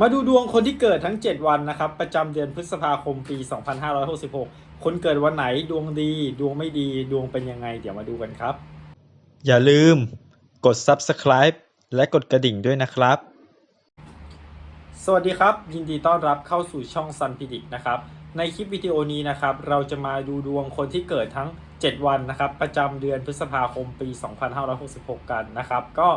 มาดูดวงคนที่เกิดทั้ง 7 วันนะครับ ประจำเดือนพฤษภาคมปี 2566 คนเกิดวันไหนดวงดี ดวงไม่ดีดวงเป็นยังไง เดี๋ยวมาดูกันครับ อย่าลืมกด subscribe และกดกระดิ่งด้วยนะครับ สวัสดีครับ ยินดีต้อนรับเข้าสู่ช่อง Sun p r e d i c t นะครับ ในคลิปวิดีโอนี้นะครับ เราจะมาดูดวงคนที่เกิดทั้ง 7 วันนะครับ ประจำเดือนพฤษภาคมปี 2566 กันนะครับ ก็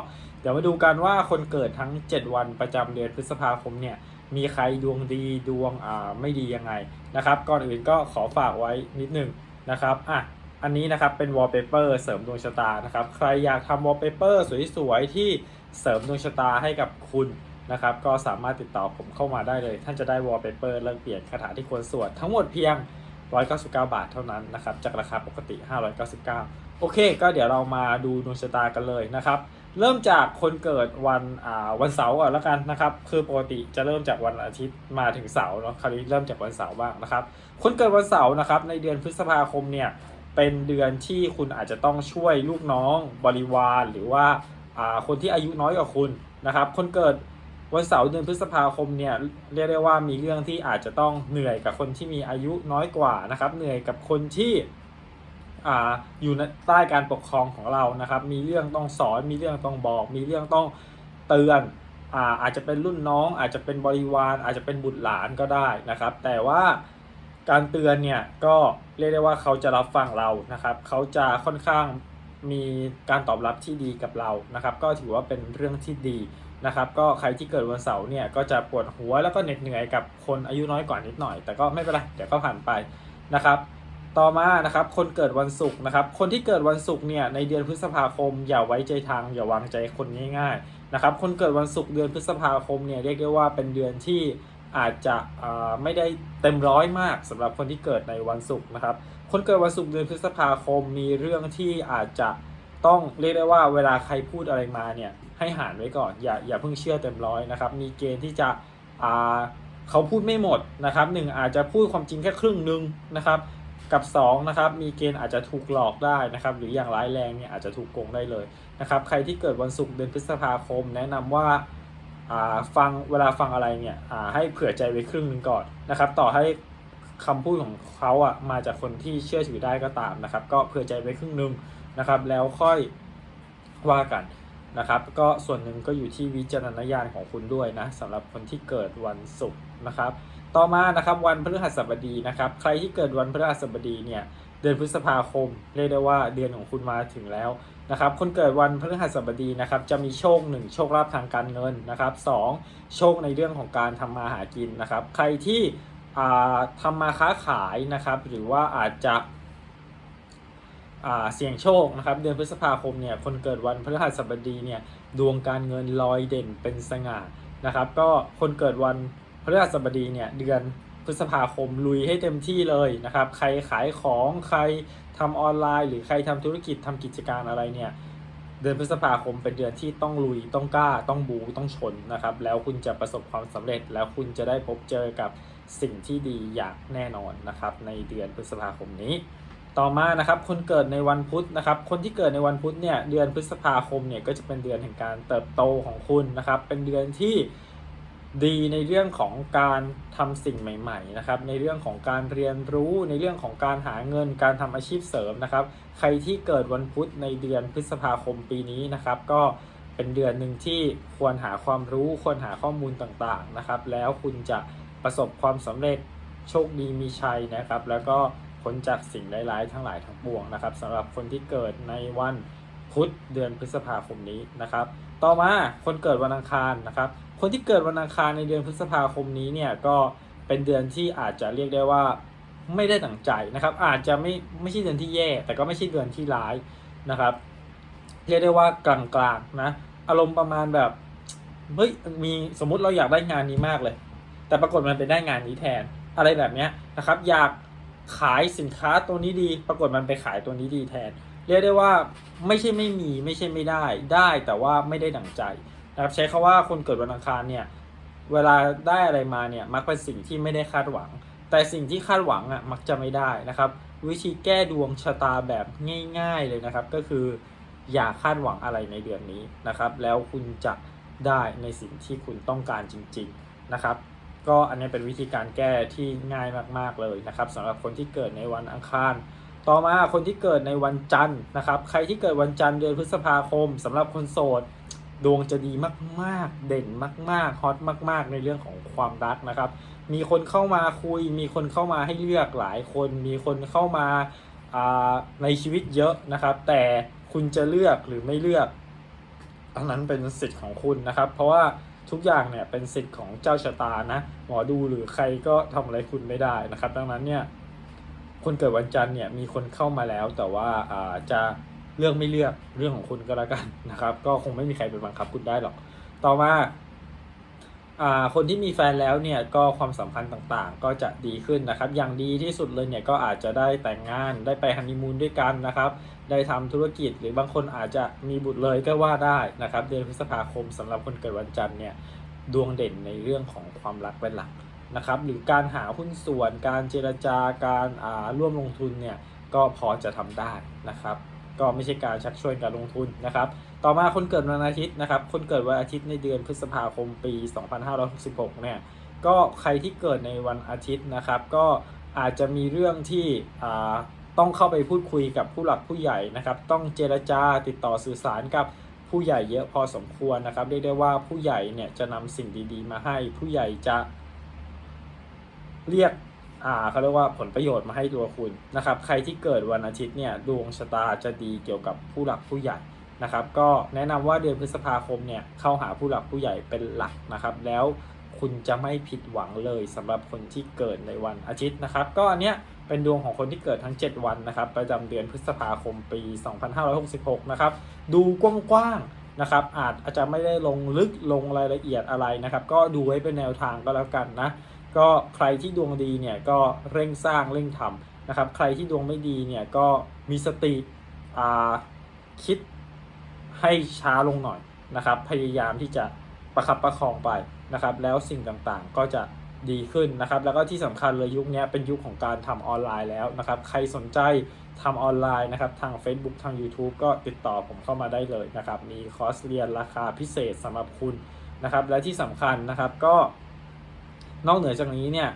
เดี๋ยวมาดูกันว่าคนเกิดทั้ง 7 วันประจำเดือนพฤษภาคมเนี่ยมีใครดวงดีดวงอ่าไม่ดียังไงนะครับก่อนอื่นก็ขอฝากไว้นิดหนึงนะครับอะอันนี้นะครับเป็นวอลเปเปอร์เสริมดวงชะตานะครับใครอยากทำวอลเปเปอร์สวยๆ ที่เสริมดวงชะตาให้กับคุณนะครับ ก็สามารถติดต่อผมเข้ามาได้เลย ท่านจะได้วอลเปเปอร์เรื่องเปลี่ยนคาถาที่ควรสวดทั้งหมดเพียง 199 บาทเท่านั้นนะครับ จากราคาปกติ 599 โอเค ก็เดี๋ยวเรามาดูดวงชะตากันเลยนะครับ เริ่มจากคนเกิดวันอ่าวันเสาร์ก่อนแล้วกันนะครับ คือปกติจะเริ่มจากวันอาทิตย์มาถึงเสาร์เนาะ คราวนี้เริ่มจากวันเสาร์บ้างนะครับ คนเกิดวันเสาร์นะครับ ในเดือนพฤษภาคมเนี่ยเป็นเดือนที่คุณอาจจะต้องช่วยลูกน้องบริวารหรือว่าอ่าคนที่อายุน้อยกว่าคุณนะครับ คนเกิด วันเสาร์เดือนพฤษภาคมเนี่ยเรียกได้ว่ามีเรื่องที่อาจจะต้องเหนื่อยกับคนที่มีอายุน้อยกว่านะครับ เหนื่อยกับคนที่อ่อยู่ในใต้การปกครองของเรานะครับ มีเรื่องต้องสอน มีเรื่องต้องบอก มีเรื่องต้องเตือนอ่าอาจจะเป็นรุ่นน้อง อาจจะเป็นบริวาร อาจจะเป็นบุตรหลานก็ได้นะครับ แต่ว่าการเตือนเนี่ยก็เรียกได้ว่าเขาจะรับฟังเรานะครับ เขาจะค่อนข้างมีการตอบรับที่ดีกับเรานะครับ ก็ถือว่าเป็นเรื่องที่ดี นะครับก็ใครที่เกิดวันเสาร์เนี่ยก็จะปวดหัวแล้วก็เหน็ดเหนื่อยกับคนอายุน้อยกว่านิดหน่อย แต่ก็ไม่เป็นไรเดี๋ยวก็ผ่านไปนะครับต่อมานะครับคนเกิดวันศุกร์นะครับคนที่เกิดวันศุกร์เนี่ยในเดือนพฤษภาคม อย่าไว้ใจทาง อย่าวางใจคนง่ายๆนะครับคนเกิดวันศุกร์เดือนพฤษภาคมเนี่ยเรียกได้ว่าเป็นเดือนที่อาจจะไม่ได้เต็มร้อยมากสำหรับคนที่เกิดในวันศุกร์นะครับคนเกิดวันศุกร์เดือนพฤษภาคมมีเรื่องที่อาจจะต้องเรียกได้ว่าเวลาใครพูดอะไรมาเนี่ย ให้หานไว้ก่อน อย่าอย่าเพิ่งเชื่อเต็มร้อยนะครับ มีเกณฑ์ที่จะอ่าเขาพูดไม่หมดนะครับหนึ่งอาจจะพูดความจริงแค่ครึ่งหนึ่งนะครับกับ2นะครับมีเกณฑ์อาจจะถูกหลอกได้นะครับหรืออย่างร้ายแรงเนี่ยอาจจะถูกโกงได้เลยนะครับใครที่เกิดวันศุกร์เดือนพฤษภาคม แนะนำว่าอ่าฟังเวลาฟังอะไรเนี่ยอ่าให้เผื่อใจไว้ครึ่งหนึ่งก่อนนะครับต่อให้คำพูดของเขาอะมาจากคนที่เชื่อถือได้ก็ตามนะครับก็เผื่อใจไว้ครึ่งหนึ่งนะครับแล้วค่อยว่ากัน นะครับ ก็ส่วนหนึ่งก็อยู่ที่วิจารณญาณของคุณด้วยนะสำหรับคนที่เกิดวันศุกร์นะครับ ต่อมานะครับวันพฤหัสบดีนะครับ ใครที่เกิดวันพฤหัสบดีเนี่ยเดือนพฤษภาคมเรียกได้ว่าเดือนของคุณมาถึงแล้วนะครับ คนเกิดวันพฤหัสบดีนะครับ จะมีโชคหนึ่งโชคลาภทางการเงินนะครับสองโชคในเรื่องของการทำมาหากินนะครับ ใครที่อ่าทำมาค้าขายนะครับ หรือว่าอาจจะ เสี่ยงโชคนะครับเดือนพฤษภาคมเนี่ยคนเกิดวันพฤหัสบดีเนี่ยดวงการเงินลอยเด่นเป็นสง่านะครับก็คนเกิดวันพฤหัสบดีเนี่ยเดือนพฤษภาคมลุยให้เต็มที่เลยนะครับใครขายของใครทำออนไลน์ หรือใครทำธุรกิจทำกิจการอะไรเนี่ยเดือนพฤษภาคมเป็นเดือนที่ต้องลุยต้องกล้าต้องบูต้องชนนะครับแล้วคุณจะประสบความสำเร็จ แล้วคุณจะได้พบเจอกับสิ่งที่ดีอย่างแน่นอนนะครับในเดือนพฤษภาคมนี้ ต่อมานะครับคนเกิดในวันพุธนะครับคนที่เกิดในวันพุธเนี่ยเดือนพฤษภาคมเนี่ยก็จะเป็นเดือนแห่งการเติบโตของคุณนะครับเป็นเดือนที่ดีในเรื่องของการทำสิ่งใหม่ๆนะครับในเรื่องของการเรียนรู้ในเรื่องของการหาเงินการทำอาชีพเสริมนะครับใครที่เกิดวันพุธในเดือนพฤษภาคมปีนี้นะครับก็เป็นเดือนหนึ่งที่ควรหาความรู้ควรหาข้อมูลต่างๆนะครับแล้วคุณจะประสบความสำเร็จโชคดีมีชัยนะครับ แล้วก็ พ้นจากสิ่งร้ายๆทั้งหลายทั้งปวงนะครับสำหรับคนที่เกิดในวันพุธเดือนพฤษภาคมนี้นะครับ ต่อมาคนเกิดวันอังคารนะครับ คนที่เกิดวันอังคารในเดือนพฤษภาคมนี้เนี่ยก็เป็นเดือนที่อาจจะเรียกได้ว่าไม่ได้ดั่งใจนะครับ อาจจะไม่ไม่ใช่เดือนที่แย่ แต่ก็ไม่ใช่เดือนที่ร้ายนะครับ เรียกได้ว่ากลางๆนะอารมณ์ประมาณแบบเฮ้ยมีสมมุติเราอยากได้งานนี้มากเลย แต่ปรากฏมันไปได้งานนี้แทนอะไรแบบเนี้ยนะครับ อยาก ขายสินค้าตัวนี้ดี ปรากฏมันไปขายตัวนี้ดีแทน เรียกได้ว่าไม่ใช่ไม่มีไม่ใช่ไม่ได้ ได้แต่ว่าไม่ได้ดั่งใจนะครับใช้คาว่าคนเกิดวันอังคารเนี่ยเวลาได้อะไรมาเนี่ยมักเป็นสิ่งที่ไม่ได้คาดหวัง แต่สิ่งที่คาดหวังอะมักจะไม่ได้นะครับ วิธีแก้ดวงชะตาแบบง่ายๆเลยนะครับ ก็คืออย่าคาดหวังอะไรในเดือนนี้นะครับ แล้วคุณจะได้ในสิ่งที่คุณต้องการจริง ๆนะครับ ก็อันนี้เป็นวิธีการแก้ที่ง่ายมากๆเลยนะครับสำหรับคนที่เกิดในวันอังคาร ต่อมาคนที่เกิดในวันจันทร์นะครับ ใครที่เกิดวันจันทร์เดือนพฤษภาคมสำหรับคนโสดดวงจะดีมากๆ เด่นมากๆ ฮอตมาก ๆ ในเรื่องของความรักนะครับ มีคนเข้ามาคุย มีคนเข้ามาให้เลือกหลายคน มีคนเข้ามาอ่าในชีวิตเยอะนะครับ แต่คุณจะเลือกหรือไม่เลือกอันนั้นเป็นสิทธิ์ของคุณนะครับ เพราะว่า ทุกอย่างเนี่ยเป็นสิทธิ์ของเจ้าชะตานะหมอดูหรือใครก็ทำอะไรคุณไม่ได้นะครับ ดังนั้นเนี่ยคนเกิดวันจันทร์เนี่ยมีคนเข้ามาแล้ว แต่ว่าอ่าจะเลือกไม่เลือกเรื่องของคุณก็แล้วกันนะครับ ก็คงไม่มีใครไปบังคับคุณได้หรอก ต่อมา คนที่มีแฟนแล้วเนี่ยก็ความสัมพันธ์ต่างๆ ก็จะดีขึ้นนะครับ อย่างดีที่สุดเลยเนี่ยก็อาจจะได้แต่งงานได้ไปฮันนีมูนด้วยกันนะครับ ได้ทำธุรกิจหรือบางคนอาจจะมีบุตรเลยก็ว่าได้นะครับ เดือนพฤษภาคมสำหรับคนเกิดวันจันทร์เนี่ยดวงเด่นในเรื่องของความรักเป็นหลักนะครับหรือการหาหุ้นส่วนการเจรจาการอ่าร่วมลงทุนเนี่ยก็พอจะทำได้นะครับ ก็ไม่ใช่การชักชวนการลงทุนนะครับ ต่อมาคนเกิดวันอาทิตย์นะครับ คนเกิดวันอาทิตย์ในเดือนพฤษภาคมปี 2566 เนี่ย ก็ใครที่เกิดในวันอาทิตย์นะครับ ก็อาจจะมีเรื่องที่ต้องเข้าไปพูดคุยกับผู้หลักผู้ใหญ่นะครับ ต้องเจรจาติดต่อสื่อสารกับผู้ใหญ่เยอะพอสมควรนะครับ เรียกได้ว่าผู้ใหญ่เนี่ยจะนำสิ่งดีๆ มาให้ผู้ใหญ่จะเรียก อ่าเขาเรียกว่าผลประโยชน์มาให้ตัวคุณนะครับ ใครที่เกิดวันอาทิตย์เนี่ยดวงชะตาจะดีเกี่ยวกับผู้หลักผู้ใหญ่นะครับ ก็แนะนำว่าเดือนพฤษภาคมเนี่ยเข้าหาผู้หลักผู้ใหญ่เป็นหลักนะครับ แล้วคุณจะไม่ผิดหวังเลยสำหรับคนที่เกิดในวันอาทิตย์นะครับ ก็อันเนี้ยเป็นดวงของคนที่เกิดทั้ง 7 วันนะครับ ประจำเดือนพฤษภาคมปี 2566 นะครับ ดูกว้างๆนะครับ อาจอาจจะไม่ได้ลงลึกลงรายละเอียดอะไรนะครับ ก็ดูไว้เป็นแนวทางก็แล้วกันนะ ก็ใครที่ดวงดีเนี่ยก็เร่งสร้างเร่งทำนะครับ ใครที่ดวงไม่ดีเนี่ยก็มีสติคิดให้ช้าลงหน่อยนะครับ พยายามที่จะประคับประคองไปนะครับ แล้วสิ่งต่างๆก็จะดีขึ้นนะครับ แล้วก็ที่สำคัญเลยยุคนี้เป็นยุคของการทำออนไลน์แล้วนะครับ ใครสนใจทำออนไลน์นะครับ ทาง Facebook ทาง YouTube ก็ติดต่อผมเข้ามาได้เลยนะครับ มีคอร์สเรียนราคาพิเศษสำหรับคุณนะครับ และที่สำคัญนะครับก็ นอกเหนือจากนี้เนี่ย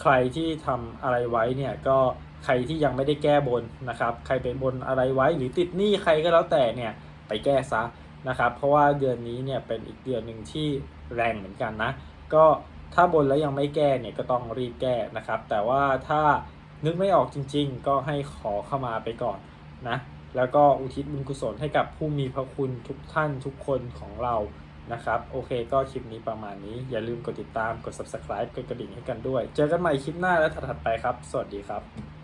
ใครที่ทำอะไรไว้เนี่ยก็ใครที่ยังไม่ได้แก้บนนะครับ ใครไปบนอะไรไว้หรือติดหนี้ใครก็แล้วแต่เนี่ยไปแก้ซะนะครับ เพราะว่าเดือนนี้เนี่ยเป็นอีกเดือนหนึ่งที่แรงเหมือนกันนะ ก็ถ้าบนแล้วยังไม่แก้เนี่ยก็ต้องรีบแก้นะครับ แต่ว่าถ้านึกไม่ออกจริง ๆ ก็ให้ขอเข้ามาไปก่อนนะ แล้วก็อุทิศบุญกุศลให้กับผู้มีพระคุณทุกท่านทุกคนของเรา นะครับ โอเคก็คลิปนี้ประมาณนี้ อย่าลืมกดติดตามกด subscribe กดกระดิ่งให้กันด้วย เจอกันใหม่คลิปหน้าและถัดๆไปครับ สวัสดีครับ